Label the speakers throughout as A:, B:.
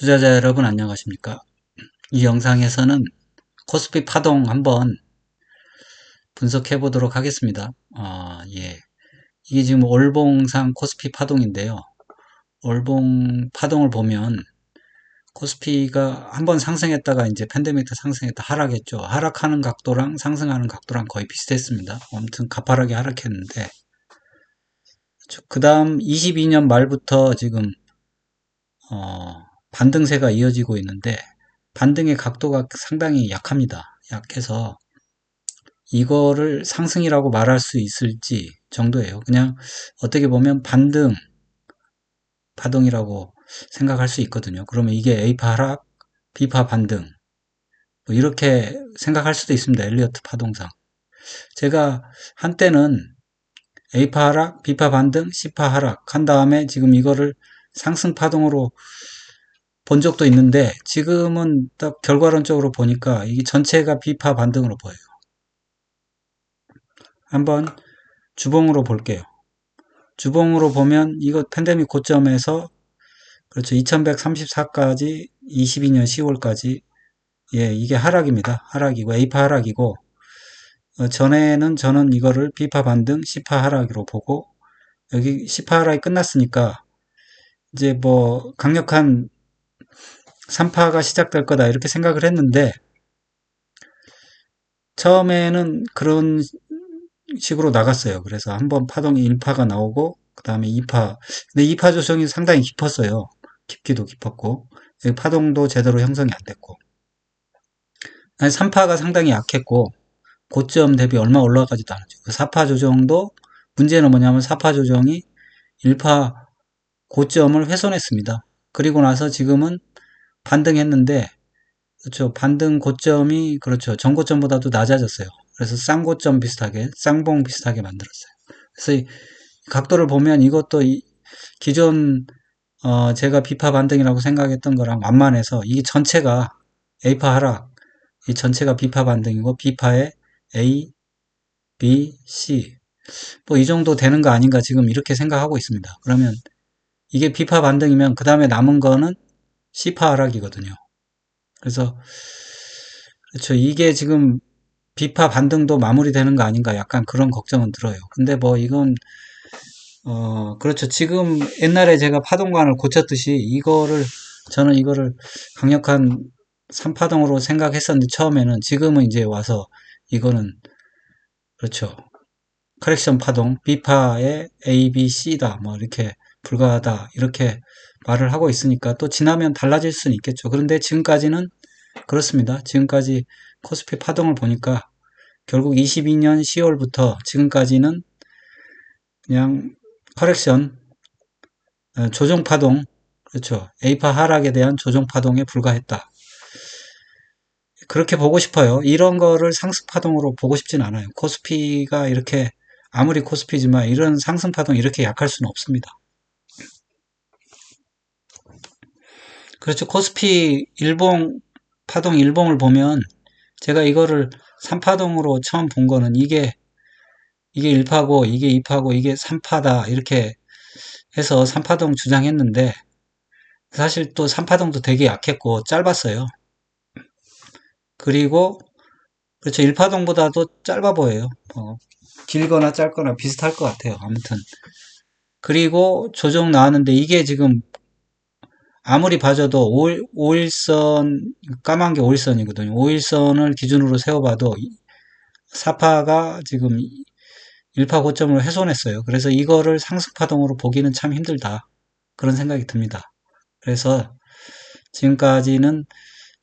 A: 투자자 여러분 안녕하십니까? 이 영상에서는 코스피 파동 한번 분석해 보도록 하겠습니다. 어, 예. 이게 지금 월봉상 코스피 파동인데요. 월봉 파동을 보면 코스피가 한번 상승했다가 이제 팬데믹 때 상승했다 하락했죠. 하락하는 각도랑 상승하는 각도랑 거의 비슷했습니다. 아무튼 가파르게 하락했는데. 그 다음 22년 말부터 지금 어, 반등세가 이어지고 있는데 반등의 각도가 상당히 약합니다. 약해서 이거를 상승이라고 말할 수 있을지 정도예요. 그냥 어떻게 보면 반등 파동이라고 생각할 수 있거든요. 그러면 이게 A파 하락, B파 반등 뭐 이렇게 생각할 수도 있습니다. 엘리어트 파동상. 제가 한때는 A파 하락, B파 반등, C파 하락 한 다음에 지금 이거를 상승 파동으로 본 적도 있는데 지금은 딱 결과론적으로 보니까 이게 전체가 비파 반등으로 보여요. 한번 주봉으로 볼게요. 주봉으로 보면 이거 팬데믹 고점에서 그렇죠. 2134까지 22년 10월까지 예, 이게 하락입니다. 하락이고 A파 하락이고 어, 전에는 저는 이거를 B파 반등, C파 하락으로 보고 여기 C파 하락이 끝났으니까 이제 뭐 강력한 3파가 시작될 거다 이렇게 생각을 했는데 처음에는 그런 식으로 나갔어요. 그래서 한번 파동이 1파가 나오고 그 다음에 2파 근데 2파 조정이 상당히 깊었어요. 깊기도 깊었고 파동도 제대로 형성이 안 됐고 3파가 상당히 약했고 고점 대비 얼마 올라가지도 않았죠. 그 4파 조정도 문제는 뭐냐면 4파 조정이 1파 고점을 훼손했습니다. 그리고 나서 지금은 반등했는데 그렇죠. 반등 고점이 그렇죠. 전고점보다도 낮아졌어요. 그래서 쌍고점 비슷하게 쌍봉 비슷하게 만들었어요. 그래서 이 각도를 보면 이것도 기존 어 제가 비파 반등이라고 생각했던 거랑 완만해서 이게 전체가 A파 하락 이 전체가 비파 반등이고 B파의 A, B, C 뭐 이 정도 되는 거 아닌가 지금 이렇게 생각하고 있습니다. 그러면 이게 B파 반등이면 그 다음에 남은 거는 C파 하락이거든요. 그래서 그렇죠. 이게 지금 비파 반등도 마무리되는 거 아닌가 약간 그런 걱정은 들어요. 근데 뭐 이건 어 그렇죠. 지금 옛날에 제가 파동관을 고쳤듯이 이거를 저는 이거를 강력한 3파동으로 생각했었는데 처음에는 지금은 이제 와서 이거는 그렇죠. 커렉션 파동 B파의 A, B, C다 뭐 이렇게 불가하다 이렇게 말을 하고 있으니까 또 지나면 달라질 수는 있겠죠. 그런데 지금까지는 그렇습니다. 지금까지 코스피 파동을 보니까 결국 22년 10월부터 지금까지는 그냥 커렉션 어, 조정 파동 그렇죠. A파 하락에 대한 조정 파동에 불과했다. 그렇게 보고 싶어요. 이런 거를 상승 파동으로 보고 싶진 않아요. 코스피가 이렇게 아무리 코스피지만 이런 상승 파동 이렇게 약할 수는 없습니다. 그렇죠. 코스피 일봉, 파동 일봉을 보면 제가 이거를 3파동으로 처음 본 거는 이게 이게 1파고 이게 2파고 이게 3파다 이렇게 해서 3파동 주장했는데 사실 또 3파동도 되게 약했고 짧았어요. 그리고 그렇죠. 1파동보다도 짧아 보여요. 어, 길거나 짧거나 비슷할 것 같아요. 아무튼 그리고 조정 나왔는데 이게 지금 아무리 봐줘도 5, 일선 까만 게 5일선이거든요. 5일선을 기준으로 세워봐도 사파가 지금 1파 고점을 훼손했어요. 그래서 이거를 상승파동으로 보기는 참 힘들다. 그런 생각이 듭니다. 그래서 지금까지는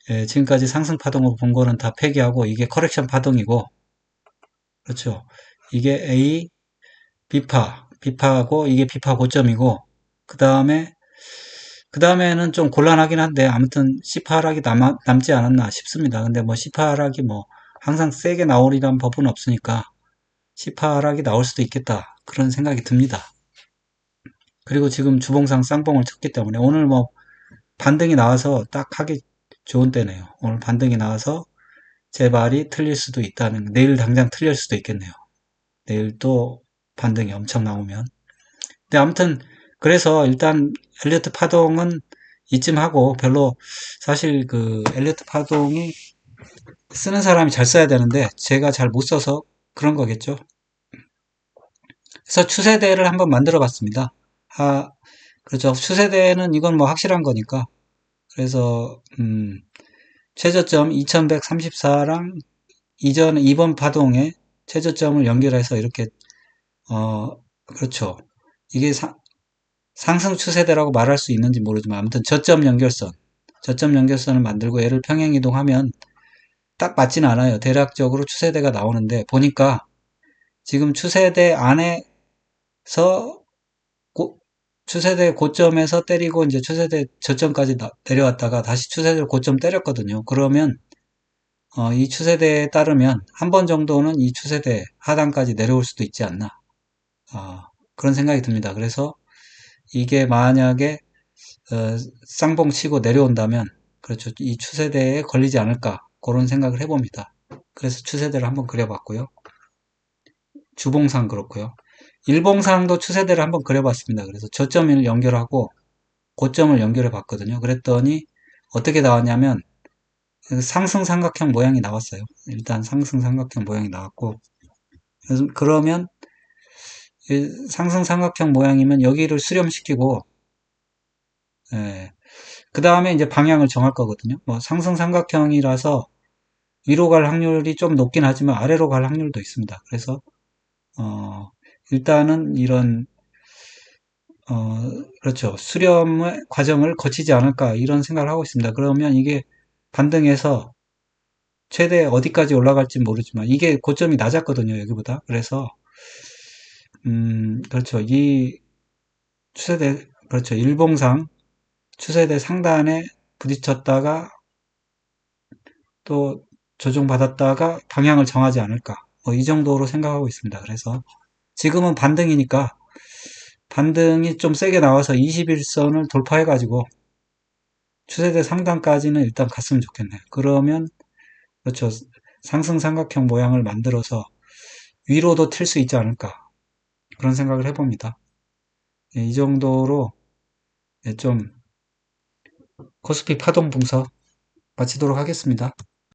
A: 예, 지금까지 상승파동으로 본 거는 다 폐기하고 이게 커렉션 파동이고 그렇죠. 이게 A, B파, B파고 이게 B파 고점이고 그 다음에 그 다음에는 좀 곤란하긴 한데 아무튼 C파락이 남, 남지 않았나 싶습니다. 근데 뭐 C파락이 뭐 항상 세게 나오리란 법은 없으니까 C파락이 나올 수도 있겠다 그런 생각이 듭니다. 그리고 지금 주봉상 쌍봉을 쳤기 때문에 오늘 뭐 반등이 나와서 딱 하기 좋은 때네요. 오늘 반등이 나와서 제 말이 틀릴 수도 있다는 내일 당장 틀릴 수도 있겠네요. 내일 또 반등이 엄청 나오면 근데 아무튼 그래서 일단 엘리어트 파동은 이쯤 하고 별로 사실 그 엘리어트 파동이 쓰는 사람이 잘 써야 되는데 제가 잘 못 써서 그런 거겠죠. 그래서 추세대를 한번 만들어 봤습니다. 아, 그렇죠. 추세대는 이건 뭐 확실한 거니까. 그래서 음, 최저점 2134랑 이전 이번 파동에 최저점을 연결해서 이렇게 어 그렇죠. 이게 사, 상승 추세대라고 말할 수 있는지 모르지만 아무튼 저점 연결선 저점 연결선을 만들고 얘를 평행 이동하면 딱 맞지는 않아요. 대략적으로 추세대가 나오는데 보니까 지금 추세대 안에서 고, 추세대 고점에서 때리고 이제 추세대 저점까지 나, 내려왔다가 다시 추세대 고점 때렸거든요. 그러면 어, 이 추세대에 따르면 한 번 정도는 이 추세대 하단까지 내려올 수도 있지 않나 어, 그런 생각이 듭니다. 그래서 이게 만약에 어, 쌍봉 치고 내려온다면 그렇죠. 이 추세대에 걸리지 않을까 그런 생각을 해봅니다. 그래서 추세대를 한번 그려봤고요. 주봉상 그렇고요. 일봉상도 추세대를 한번 그려봤습니다. 그래서 저점을 연결하고 고점을 연결해 봤거든요. 그랬더니 어떻게 나왔냐면 상승 삼각형 모양이 나왔어요. 일단 상승 삼각형 모양이 나왔고 그러면 상승 삼각형 모양이면 여기를 수렴시키고 예, 그 다음에 이제 방향을 정할 거거든요. 뭐 상승 삼각형이라서 위로 갈 확률이 좀 높긴 하지만 아래로 갈 확률도 있습니다. 그래서 어, 일단은 이런 어, 그렇죠. 수렴의 과정을 거치지 않을까 이런 생각을 하고 있습니다. 그러면 이게 반등해서 최대 어디까지 올라갈지 모르지만 이게 고점이 낮았거든요. 여기보다. 그래서 음, 그렇죠. 이 추세대 그렇죠. 일봉상 추세대 상단에 부딪혔다가 또 조정받았다가 방향을 정하지 않을까. 뭐 이 정도로 생각하고 있습니다. 그래서 지금은 반등이니까 반등이 좀 세게 나와서 21선을 돌파해가지고 추세대 상단까지는 일단 갔으면 좋겠네요. 그러면 그렇죠. 상승 삼각형 모양을 만들어서 위로도 틀 수 있지 않을까 그런 생각을 해봅니다. 예, 이 정도로 예, 좀 코스피 파동 분석 마치도록 하겠습니다.